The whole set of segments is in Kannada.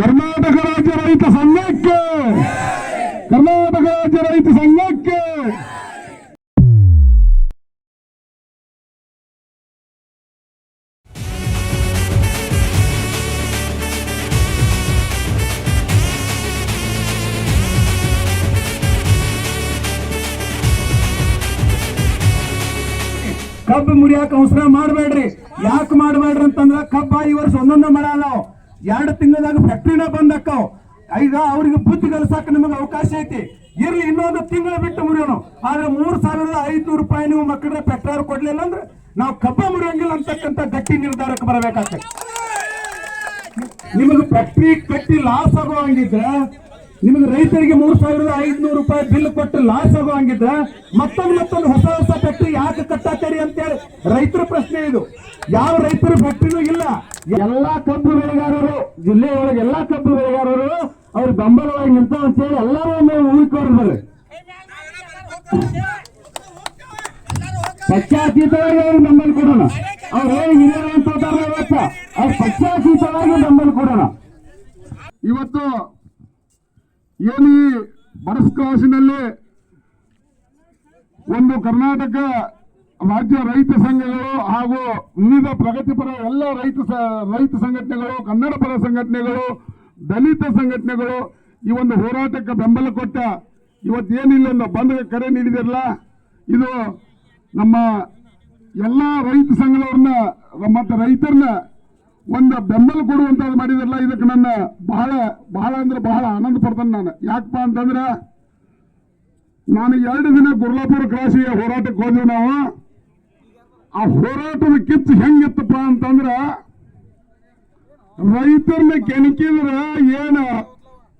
ಕರ್ನಾಟಕ ರಾಜ್ಯ ರೈತ ಸಂಘಕ್ಕೆ. ಕರ್ನಾಟಕ ರಾಜ್ಯ ರೈತ ಸಂಘಕ್ಕೆ. ಕಬ್ಬು ಮುರಿಯಾಕ ಅವಸರ ಮಾಡಬೇಡ್ರಿ. ಯಾಕೆ ಮಾಡಬೇಡ್ರಿ ಅಂತಂದ್ರ ಕಬ್ಬ ಈ ವರ್ಷ ಒಂದೊಂದ ಮಾಡಲ್ಲ ಎರಡು ತಿಂಗಳದಾಗ ಫ್ಯಾಕ್ಟ್ರಿನ ಬಂದಕ್ಕವ್. ಈಗ ಅವ್ರಿಗೆ ಬುದ್ಧಿ ಕಲಿಸಾಕ ನಿಮಗೆ ಅವಕಾಶ ಐತಿ. ಇರ್ಲಿ, ಇನ್ನೊಂದು ತಿಂಗಳು ಬಿಟ್ಟು ಮುರಿಯೋಣ ಆದ್ರೆ ಮೂರ್ ಸಾವಿರದ ಐದ್ನೂರು ರೂಪಾಯಿ ನೀವು ಮಕ್ಕಳ ಪೆಟ್ರೋಲ್ ಕೊಡ್ಲಿಲ್ಲ ಅಂದ್ರೆ ನಾವು ಕಬ್ಬ ಮುರಿಯಂಗಿಲ್ಲ ಅಂತಕ್ಕಂಥ ಗಟ್ಟಿ ನಿರ್ಧಾರಕ್ಕೆ ಬರಬೇಕಾಗ್ತದೆ. ನಿಮಗೆ ಫ್ಯಾಕ್ಟ್ರಿ ಕಟ್ಟಿ ಲಾಸ್ ಆಗೋ ಹಂಗಿದ್ರೆ, ನಿಮಗೆ ರೈತರಿಗೆ ಮೂರ್ ಸಾವಿರದ ಐದ್ನೂರು ರೂಪಾಯಿ ಬಿಲ್ ಕೊಟ್ಟು ಲಾಸ್ ಆಗೋ ಹಂಗಿದ್ರೆ, ಮತ್ತೊಂದು ಮತ್ತೊಂದು ಹೊಸ ಹೊಸ ಫ್ಯಾಕ್ಟ್ರಿ ಯಾಕೆ ಕಟ್ಟಾತೀರಿ ಅಂತೇಳಿ ರೈತರ ಪ್ರಶ್ನೆ ಇದು. ಯಾವ ರೈತರ ಫ್ಯಾಕ್ಟ್ರಿನೂ ಇಲ್ಲ. ಎಲ್ಲಾ ಕಬ್ಬು ಬೆಳೆಗಾರರು, ಜಿಲ್ಲೆಯೊಳಗೆ ಎಲ್ಲಾ ಕಬ್ಬು ಬೆಳೆಗಾರರು, ಅವ್ರ ಬೆಂಬಲವಾಗಿ ನಿಂತ ಅಂತೇಳಿ ಎಲ್ಲರೂ ನಾವು ಉಳಿಕೊಂಡಿದ್ದಾರೆ ಪಕ್ಷಾತೀತವಾಗಿ ಅವ್ರಿಗೆ ಬೆಂಬಲ ಕೊಡೋಣ. ಅವ್ರು ಏನು ಹಿರಿಯರು ಅಂತ ಅವ್ರು ಪಕ್ಷಾತೀತವಾಗಿ ಬೆಂಬಲ ಕೊಡೋಣ. ಇವತ್ತು ಏನು ಈ ಒಂದು ಕರ್ನಾಟಕ ರಾಜ್ಯ ರೈತ ಸಂಘಗಳು ಹಾಗೂ ವಿವಿಧ ಪ್ರಗತಿಪರ ಎಲ್ಲ ರೈತ ರೈತ ಸಂಘಟನೆಗಳು, ಕನ್ನಡ ಪರ ಸಂಘಟನೆಗಳು, ದಲಿತ ಸಂಘಟನೆಗಳು ಈ ಒಂದು ಹೋರಾಟಕ್ಕೆ ಬೆಂಬಲ ಕೊಟ್ಟ ಇವತ್ತೇನಿಲ್ಲ ಒಂದು ಬಂದ್ಗೆ ಕರೆ ನೀಡಿದಿರಲ್ಲ. ಇದು ನಮ್ಮ ಎಲ್ಲ ರೈತ ಸಂಘದವ್ರನ್ನ, ಮತ್ತು ರೈತರನ್ನ ಒಂದು ಬೆಂಬಲ ಕೊಡುವಂಥದ್ದು ಮಾಡಿದ್ರಲ್ಲ. ಇದಕ್ಕೆ ನನ್ನ ಬಹಳ ಬಹಳ ಅಂದ್ರೆ ಬಹಳ ಆನಂದ ಪಡ್ತಾನೆ ನಾನು. ಯಾಕಪ್ಪ ಅಂತಂದ್ರೆ ನಾನು ಎರಡು ದಿನ ಗುರ್ಲಾಪುರ ಕ್ರಾಸಿಗೆ ಹೋರಾಟಕ್ಕೆ ಹೋದ್ವಿ ನಾವು. ಆ ಹೋರಾಟದ ಕಿಚ್ಚು ಹೆಂಗಿತ್ತಪ್ಪ ಅಂತಂದ್ರ ರೈತರನ್ನ ಕೆಣಕಿದ್ರ ಏನ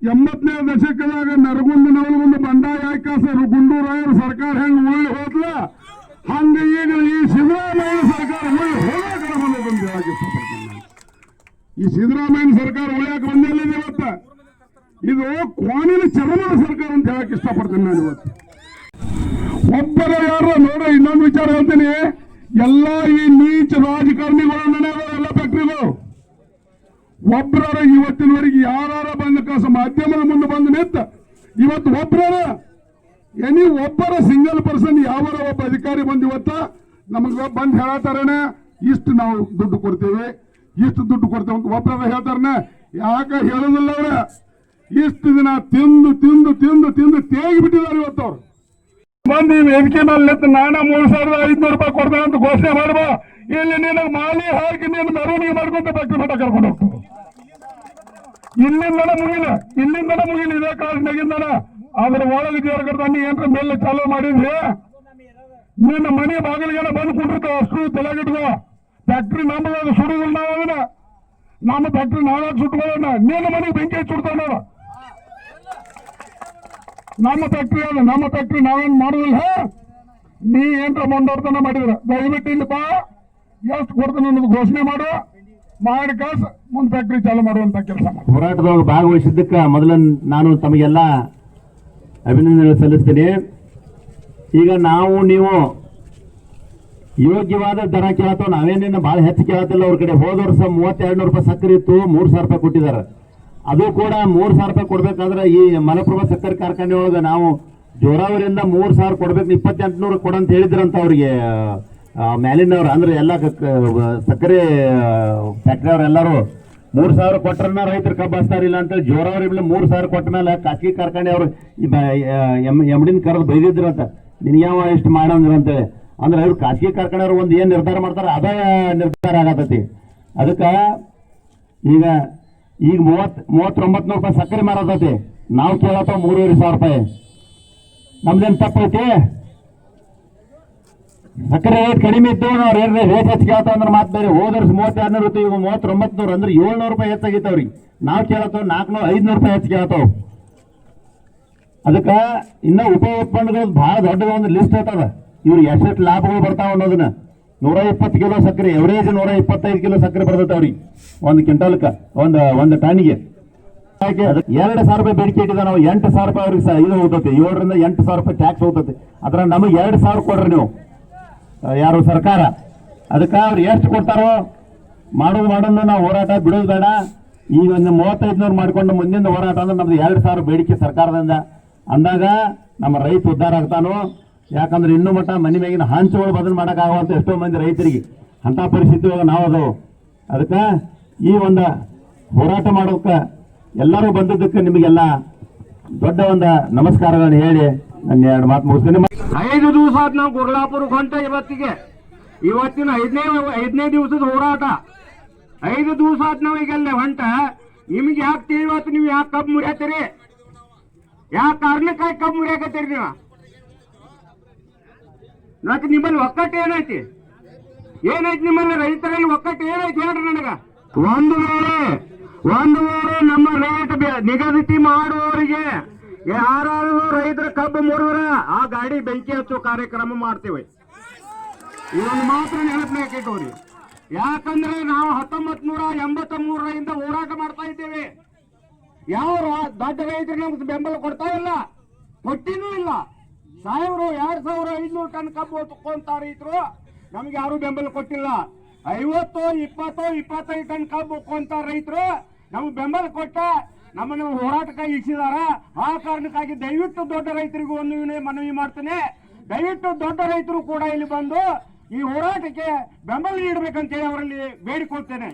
ಎಂಬತ್ತನೇ ದಶಕದಾಗ ನರಗುಂದ ನವಲಗುಂದ ಬಂಡಾಯ ಆಕಾಶ ಗುಂಡೂರಾಯರ ಸರ್ಕಾರ ಹೆಂಗ್ ಉಳ್ಳಿ ಹೋದ್ಲ? ಹಂಗ ಈಗ ಈ ಸಿದ್ದರಾಮಯ್ಯ ಸರ್ಕಾರ ಉಳ್ಳಿ ಹೋರಾಟ. ಈ ಸಿದ್ದರಾಮಯ್ಯ ಸರ್ಕಾರ ಉಳಿಯಾಕ ಬಂದಿಲ್ಲ ಇವತ್ತ. ಇದು ಕ್ವಾನಿನ ಚರಮದ ಸರ್ಕಾರ ಅಂತ ಹೇಳಕ್ ಇಷ್ಟಪಡ್ತೀನಿ ನಾನು ಇವತ್ತು. ಒಬ್ಬರ ಯಾರ ನೋಡ ಇನ್ನೊಂದು ವಿಚಾರ ಹೇಳ್ತೀನಿ. ಎಲ್ಲ ಈ ನೀಚ ರಾಜಕಾರಣಿಗಳು ಎಲ್ಲ ಫ್ಯಾಕ್ಟ್ರಿಗಳು. ಒಬ್ಬರ ಇವತ್ತಿನವರೆಗೆ ಯಾರ ಬಂದ ಕಸ ಮಾಧ್ಯಮದ ಮುಂದೆ ಬಂದು ನಿಂತ, ಇವತ್ತು ಒಬ್ಬರ ಎನಿ ಒಬ್ಬರ ಸಿಂಗಲ್ ಪರ್ಸನ್ ಯಾವರ ಒಬ್ಬ ಅಧಿಕಾರಿ ಬಂದ ಇವತ್ತ ನಮಗೆ ಬಂದು ಹೇಳತ್ತಾರೇನ? ಇಷ್ಟು ನಾವು ದುಡ್ಡು ಕೊಡ್ತೇವೆ. ಇಷ್ಟು ದುಡ್ಡು ಕೊಡ್ತೇವೆ ಅಂತ ಒಬ್ಬರ ಹೇಳ್ತಾರನೆ? ಯಾಕೆ ಹೇಳೋದಿಲ್ಲ ಅವ್ರ? ಇಷ್ಟು ದಿನ ತಿಂದು ತಿಂದು ತಿಂದು ತಿಂದು ತೇಗಿ ಬಿಟ್ಟಿದ್ದಾರೆ ಇವತ್ತು ಅವ್ರು. ಬಂದು ಈ ವೇದಿಕೆ ಮೇಲೆ ನಿಂತು ನಾನ ಮೂರು ಸಾವಿರದ ಐದ್ನೂರು ರೂಪಾಯಿ ಕೊಡ್ತೇನೆ ಅಂತ ಘೋಷಣೆ ಮಾಡುವ. ಇಲ್ಲಿ ನಿನಗೆ ಮಾಲಿ ಹಾಕಿ ನೀನು ಮೆರವಣಿಗೆ ಮಾಡ್ಕೊಂತ ಭಕ್ತಿ ಮಠ ಕರ್ಕೊಂಡು ಹೋಗ್ತು ಇಲ್ಲಿಂದನ ಮುಗಿಲ ಇಲ್ಲಿಂದನ ಮುಗಿಲ ಇದೇ ಕಾಲದಾಗಿಂದನ. ಅದ್ರ ಒಳಗೆ ಜೋರ್ಗಡ್ದ ನೀ ಏನ್ರ ಮೇಲೆ ಚಾಲೂ ಮಾಡಿದ್ರಿ ನಿನ್ನ ಮನೆ ಬಾಗಿಲಿಗೆಲ್ಲ ಬಂದು ಕುಂಡಿರ್ತಾವ ಅಷ್ಟು ತಲೆಗಿಟ್ಕೋ. ಫ್ಯಾಕ್ಟ್ರಿ ನಮ್ಮದಾಗ ಸುಡುದಿಲ್ಲ ನಾವು ಅದನ್ನ ನಮ್ಮ ಫ್ಯಾಕ್ಟ್ರಿ ನಾವಾಗ ಸುಟ್ಕೊಳ್ಳೋಣ ನಿನ್ನ ಮನೆಗೆ ಬೆಂಕಿ ಸುಡ್ತಾವ ನಮ್ಮ ಫ್ಯಾಕ್ಟ್ರಿ ಅದ ನಮ್ಮ ಫ್ಯಾಕ್ಟ್ರಿ ನಾವೇನು ಮಾಡುದಿಲ್ಲ? ನೀ ಏನ್ರ ಮುಂದೋರ್ತನ ಮಾಡಿದ್ರ? ದಯವಿಟ್ಟು ಇಲ್ಲಿ ಬಾ. ಎಷ್ಟು ಕೊಡ್ತೀನಿ ಅನ್ನೋದು ಘೋಷಣೆ ಮಾಡು. ಮಾಡಿ ಕಳ್ಸ ಮುಂದ್ ಫ್ಯಾಕ್ಟ್ರಿ ಚಾಲು ಮಾಡುವಂತ ಕೆಲಸ ಹೋರಾಟದೊಳಗೆ ಭಾಗವಹಿಸಿದ್ದಕ್ಕೆ ಮೊದಲ ನಾನು ತಮಗೆಲ್ಲ ಅಭಿನಂದನೆ ಸಲ್ಲಿಸ್ತೀನಿ. ಈಗ ನಾವು, ನೀವು ಯೋಗ್ಯವಾದ ದರ ಕೇಳತ್ತೋ ನಾವೇನೇನು ಭಾಳ ಹೆಚ್ಚು ಕೇಳತ್ತಿಲ್ಲ. ಅವ್ರ ಕಡೆ ಹೋದ ವರ್ಷ ಮೂವತ್ತೆರಡು ನೂರು ರೂಪಾಯಿ ಸಕ್ಕರೆ ಇತ್ತು, ಮೂರು ಸಾವಿರ ರೂಪಾಯಿ ಕೊಟ್ಟಿದ್ದಾರೆ. ಅದು ಕೂಡ ಮೂರು ಸಾವಿರ ರೂಪಾಯಿ ಕೊಡ್ಬೇಕಾದ್ರೆ ಈ ಮಲಪ್ರಭಾ ಸಕ್ಕರೆ ಕಾರ್ಖಾನೆ ಒಳಗೆ ನಾವು ಜೋರಾವರಿಯಿಂದ ಮೂರು ಸಾವಿರ ಕೊಡ್ಬೇಕು, ಇಪ್ಪತ್ತೆಂಟುನೂರು ಕೊಡಂತ ಹೇಳಿದ್ರಂತ ಅವ್ರಿಗೆ ಮ್ಯಾಲಿನವ್ರು. ಅಂದ್ರೆ ಎಲ್ಲ ಸಕ್ಕರೆ ಫ್ಯಾಕ್ಟ್ರಿ ಎಲ್ಲರೂ ಮೂರು ಸಾವಿರ ಕೊಟ್ರನ್ನ ರೈತರು ಕಬ್ಬು ಇಲ್ಲ ಅಂತೇಳಿ ಜೋರಾವರಿ ಮೂರು ಸಾವಿರ ಕೊಟ್ಟ ಮೇಲೆ ಖಾಸಗಿ ಕಾರ್ಖಾನೆ ಅವರು ಎಮ್ಡಿನ ಕರೆದು ಬೈದಿದ್ರಂತ. ನಿನ್ಗೆ ಯಾವ ಎಷ್ಟು ಮಾಡಂದ್ರ ಅಂದ್ರೆ ಅವ್ರು ಖಾಸಗಿ ಕಾರ್ಖಾನೆಯವ್ರು ಒಂದು ಏನು ನಿರ್ಧಾರ ಮಾಡ್ತಾರೆ ಅದೇ ನಿರ್ಧಾರ ಆಗತೈತಿ. ಅದಕ್ಕೆ ಈಗ ಈಗ ಮೂವತ್ ಮೂವತ್ತೊಂಬತ್ತು ನೂರು ರೂಪಾಯಿ ಸಕ್ಕರೆ ಮಾರತೈತಿ ನಾವು ಕೇಳತ್ತ ಮೂರುವರೆ ಸಾವಿರ ರೂಪಾಯಿ. ನಮ್ದೇನು ತಪ್ಪೈತಿ? ಸಕ್ಕರೆ ರೇಟ್ ಕಡಿಮೆ ಇತ್ತು ನಾವು ಏನ್ ರೇಟ್ ಹೆಚ್ಚು ಕೇಳ್ತಾವ ಅಂದ್ರೆ ಮಾತು ಬೇರೆ. ಹೋದ ವರ್ಷ ಮೂವತ್ತೆರಡು ನೂರು ಇತ್ತು, ಈಗ ಮೂವತ್ತೊಂಬತ್ತು ನೂರು ಅಂದ್ರೆ ಏಳ್ನೂರು ರೂಪಾಯಿ ಹೆಚ್ಚಾಗಿತ್ತು ಅವ್ರಿಗೆ. ನಾವು ಕೇಳತ್ತವ ನಾಲ್ಕುನೂರು ಐದುನೂರು ರೂಪಾಯಿ ಹೆಚ್ಚು ಕೇಳ್ತಾವ ಅದಕ್ಕೆ ಇನ್ನ ಉಪ ಉತ್ಪನ್ನಗಳು ಬಹಳ ದೊಡ್ಡದ ಒಂದು ಲಿಸ್ಟ್ ಇರ್ತದ ಇವ್ರಿಗೆ ಎಷ್ಟೆಷ್ಟು ಲಾಭಗಳು ಬರ್ತಾವ ಅನ್ನೋದನ್ನ. ನೂರ ಇಪ್ಪತ್ತು ಕಿಲೋ ಸಕ್ಕರೆ ಎವರೇಜ್ ನೂರ ಇಪ್ಪತ್ತೈದು ಕಿಲೋ ಸಕ್ಕರೆ ಬರ್ತೈತೆ ಅವ್ರಿಗೆ. ಒಂದು ಕ್ವಿಂಟಲ್ಕ ಒಂದು ಒಂದು ಟನ್ಗೆ. ಎರಡು ಸಾವಿರ ರೂಪಾಯಿ ಬೇಡಿಕೆ ಇಟ್ಟಿದ್ದ ನಾವು. ಎಂಟು ಸಾವಿರ ರೂಪಾಯಿ ಅವ್ರಿಗೆ ಇದು ಹೋಗ್ತೈತಿ. ಏಳರಿಂದ ಎಂಟು ಸಾವಿರ ರೂಪಾಯಿ ಟ್ಯಾಕ್ಸ್ ಹೋಗ್ತೈತಿ. ಅದ್ರ ನಮಗೆ ಎರಡು ಸಾವಿರ ಕೊಡ್ರಿ ನೀವು. ಯಾರು? ಸರ್ಕಾರ. ಅದಕ್ಕೆ ಅವ್ರು ಎಷ್ಟು ಕೊಡ್ತಾರೋ? ಮಾಡೋದು ಮಾಡೋದು ನಾವು ಹೋರಾಟ, ಬಿಡೋದು ಬೇಡ. ಈಗ ಒಂದು ಮೂವತ್ತೈದುನೂರು ಮಾಡ್ಕೊಂಡು ಮುಂದಿನ ಹೋರಾಟ ಅಂದ್ರೆ ನಮ್ದು ಎರಡು ಸಾವಿರ ಬೇಡಿಕೆ ಸರ್ಕಾರದಿಂದ. ಅಂದಾಗ ನಮ್ಮ ರೈತ ಉದ್ಧಾರ ಆಗ್ತಾನೋ? ಯಾಕಂದ್ರೆ ಇನ್ನೂ ಮಟ್ಟ ಮನೆ ಮ್ಯಾಗಿನ ಹಂಚುಗಳು ಬದಲು ಮಾಡೋಕ್ಕಾಗುವಂತ ಎಷ್ಟೋ ಮಂದಿ ರೈತರಿಗೆ ಅಂತ ಪರಿಸ್ಥಿತಿ ನಾವು ಅದು ಅದಕ್ಕೆ ಈ ಒಂದು ಹೋರಾಟ ಮಾಡೋಕ್ಕೆ ಎಲ್ಲರೂ ಬಂದದ್ದಕ್ಕೆ ನಿಮಗೆಲ್ಲ ದೊಡ್ಡ ಒಂದು ನಮಸ್ಕಾರಗಳನ್ನು ಹೇಳಿ ನನ್ನ ಎರಡು ಮಾತು ಮುಗಿಸ್ತೀನಿ. ಐದು ದಿವಸ ನಾವು ಗುರುಳಾಪುರ ಹೊಂಟ ಇವತ್ತಿಗೆ. ಇವತ್ತಿನ ಐದನೇ ಐದನೇ ದಿವಸದ ಹೋರಾಟ. ಐದು ದಿವಸ ಆದ್ ನಾವು ಈಗ ಅಲ್ಲೇ ಹೊಂಟ. ನಿಮ್ಗೆ ಯಾಕೆ ಇವತ್ತು ನೀವು ಯಾಕೆ ಕಬ್ಬು ಮುರಿಯತ್ತೀರಿ? ಯಾವ ಕಾರಣಕ್ಕಾಗಿ ಕಬ್ಬು ಮುರಿಯಾಕತ್ತೀರಿ ನೀವು? ಮತ್ತೆ ನಿಮ್ಮಲ್ಲಿ ಒಕ್ಕಟ್ಟು ಏನೈತಿ? ಏನೈತಿ ನಿಮ್ಮಲ್ಲಿ ರೈತರಲ್ಲಿ ಒಕ್ಕಟ್ಟು ಏನೈತಿ ಹೇಳ್ರಿ ನನಗ? ಒಂದು ವೇಳೆ ಒಂದು ವೇಳೆ ನಮ್ಮ ರೇಟ್ ನಿಗದಿತಿ ಮಾಡುವವರಿಗೆ ಯಾರಾದ್ರೂ ರೈತರ ಕಬ್ಬು ಮುರಿದ್ರ ಆ ಗಾಡಿ ಬೆಂಕಿ ಹಚ್ಚೋ ಕಾರ್ಯಕ್ರಮ ಮಾಡ್ತೇವೆ. ಇವನು ಮಾತ್ರ ನೆನಪಿನಾಗ ಇಟ್ಟವ್ರಿ ಯಾಕಂದ್ರೆ ನಾವು ಹತ್ತೊಂಬತ್ ನೂರ ಎಂಬತ್ತ ಮೂರರಿಂದ ಹೋರಾಟ ಮಾಡ್ತಾ ಇದ್ದೇವೆ. ಯಾವ ದೊಡ್ಡ ರೈತರು ನಮ್ಗೆ ಬೆಂಬಲ ಕೊಡ್ತಾ ಇಲ್ಲ. ಕೊಟ್ಟಿನೂ ಇಲ್ಲ. ಸಾವಿರ, ಎರಡ್ ಸಾವಿರ, ಐದ್ನೂರು ಟನ್ ಕಬ್ಬು ತಕೊಂತ ರೈತರು ನಮ್ಗೆ ಯಾರು ಬೆಂಬಲ ಕೊಟ್ಟಿಲ್ಲ. ಐವತ್ತು, ಇಪ್ಪತ್ತು, ಇಪ್ಪತ್ತೈದು ಟನ್ ಕಬ್ಬು ಕೊಂತ ರೈತರು ನಮ್ಗೆ ಬೆಂಬಲ ಕೊಟ್ಟ. ನಮ್ಮನ್ನು ಹೋರಾಟಕ್ಕೆ ಇಳಿಸಿದಾರ ಆ ಕಾರಣಕ್ಕಾಗಿ ದಯವಿಟ್ಟು ದೊಡ್ಡ ರೈತರಿಗೂ ಒಂದು ಮನವಿ ಮಾಡ್ತೇನೆ. ದಯವಿಟ್ಟು ದೊಡ್ಡ ರೈತರು ಕೂಡ ಇಲ್ಲಿ ಬಂದು ಈ ಹೋರಾಟಕ್ಕೆ ಬೆಂಬಲ ನೀಡಬೇಕಂತೇಳಿ ಅವರಲ್ಲಿ ಬೇಡಿಕೊಳ್ತೇನೆ.